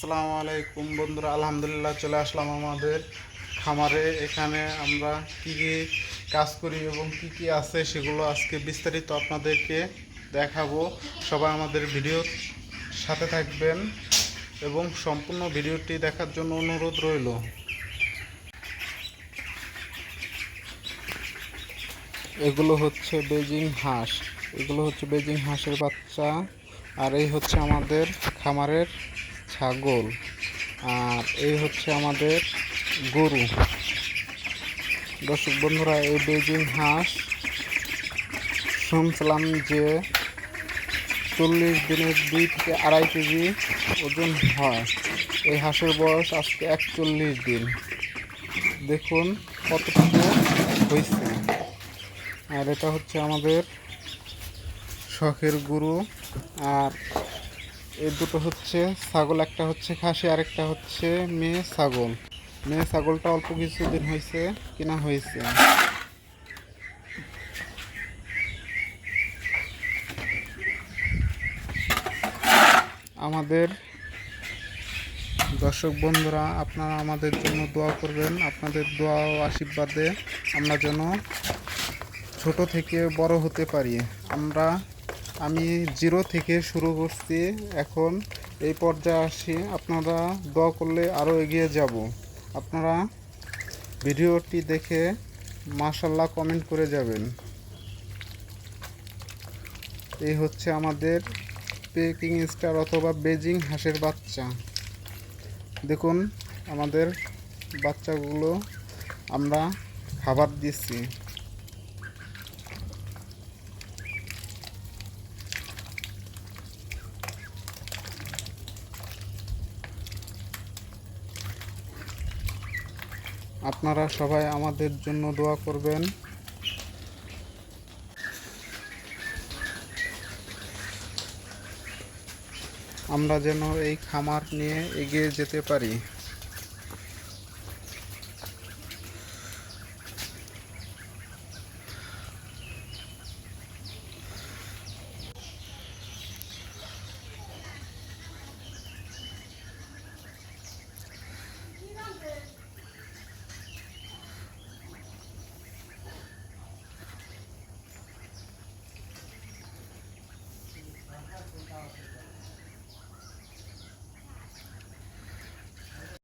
আসসালামু আলাইকুম বন্ধুরা, আলহামদুলিল্লাহ চলে আসলাম আমাদের খামারে। এখানে আমরা কি কি কাজ করি এবং কি কি আছে সেগুলো আজকে বিস্তারিত আপনাদেরকে দেখাবো। সবাই আমাদের ভিডিওর সাথে থাকবেন এবং সম্পূর্ণ ভিডিওটি দেখার জন্য অনুরোধ রইল। এগুলো হচ্ছে বেজিং হাঁস। এগুলো হচ্ছে বেজিং হাঁসের বাচ্চা। আর এই হচ্ছে আমাদের খামারের ছাগল। আর এই হচ্ছে আমাদের গরু। দর্শক বন্ধুরা, এই বেজিং হাঁস শুনছিলাম যে চল্লিশ দিনের দুই থেকে আড়াই কেজি ওজন হয়। এই হাঁসের বয়স আজকে একচল্লিশ দিন। দেখুন কতটুকু হয়েছে। আর এটা হচ্ছে আমাদের শখের গুরু। আর এই দুটো হচ্ছে ছাগল, একটা হচ্ছে খাসি আর একটা হচ্ছে মেয়ে ছাগল। মেয়ে ছাগলটা অল্প কিছুদিন হয়েছে, কিনা হয়েছে। আমাদের দর্শক বন্ধুরা, আপনারা আমাদের জন্য দোয়া করবেন। আপনাদের দোয়া ও আশীর্বাদে আমরা যেন ছোট থেকে বড় হতে পারি। আমরা আমি জিরো থেকে শুরু করছি। এখন এই পর্যায়ে আসি। আপনারা দোয়া করলে আরও এগিয়ে যাব। আপনারা ভিডিওটি দেখে মাশাল্লাহ কমেন্ট করে যাবেন। এই হচ্ছে আমাদের পেকিং স্টার অথবা বেজিং হাঁসের বাচ্চা। দেখুন, আমাদের বাচ্চাগুলো আমরা খাবার দিচ্ছি। আপনারা সবাই আমাদের জন্য দোয়া করবেন। আমরা যেন এই খামার নিয়ে এগিয়ে যেতে পারি।